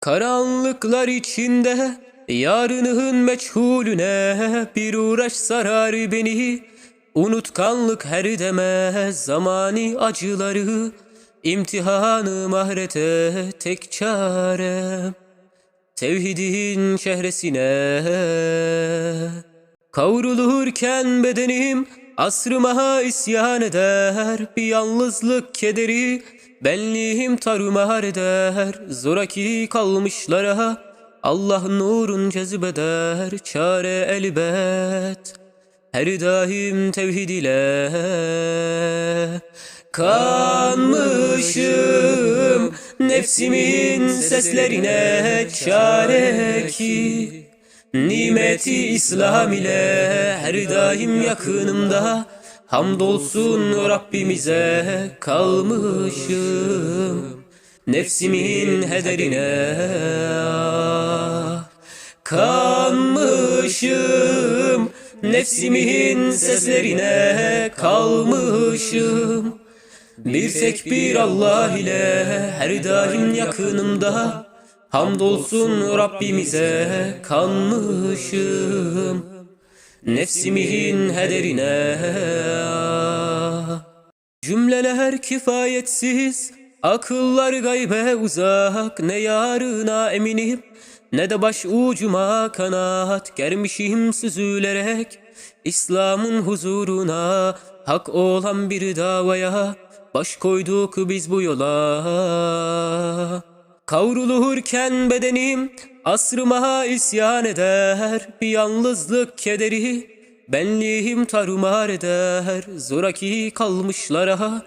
Karanlıklar içinde yarının meçhulüne bir uğraş sarar beni. Unutkanlık her deme zamani acıları imtihanı mahrete tek çare. Tevhidin şehresine Kavrulurken bedenim asrıma isyan eder Bir yalnızlık kederi. Benliğim tarumar eder Zoraki kalmışlara Allah nurun cezbeder Çare elbet. Her daim tevhid ile Kanmışım nefsimin seslerine çare ki Nimeti İslam ile her daim yakınımda. Hamdolsun Rabbimize kalmışım. Nefsimin hederine Kanmışım. Nefsimin seslerine kalmışım. Bir tek bir Allah ile her daim yakınımda Hamdolsun Rabbimize kanmışım. Nefsimin hederine. Cümleler kifayetsiz Akıllar gaybe uzak. Ne yarına eminim Ne de baş ucuma kanaat. Germişim süzülerek İslam'ın huzuruna. Hak olan bir davaya Baş koyduk biz bu yola Kavrulurken bedenim asrıma isyan eder. Bir yalnızlık kederi benliğim tarumar eder. Zoraki kalmışlara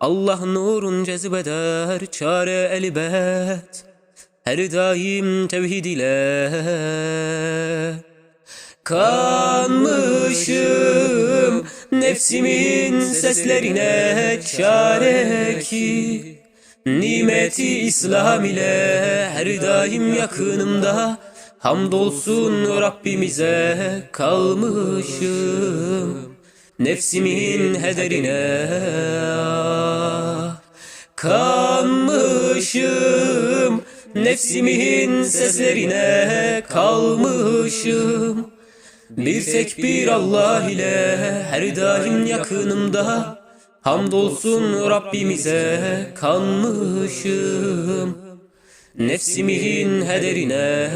Allah nurun cezbeder. Çare elbet her daim tevhid ile. Kanmışım nefsimin seslerine çare ki Nimeti İslam ile her daim yakınımda. Hamdolsun Rabbimize kalmışım. Nefsimin hederine Kanmışım. Nefsimin seslerine kalmışım. Bir tek bir Allah ile her daim yakınımda Hamdolsun Rabbimize kanmışım. Nefsimin hederine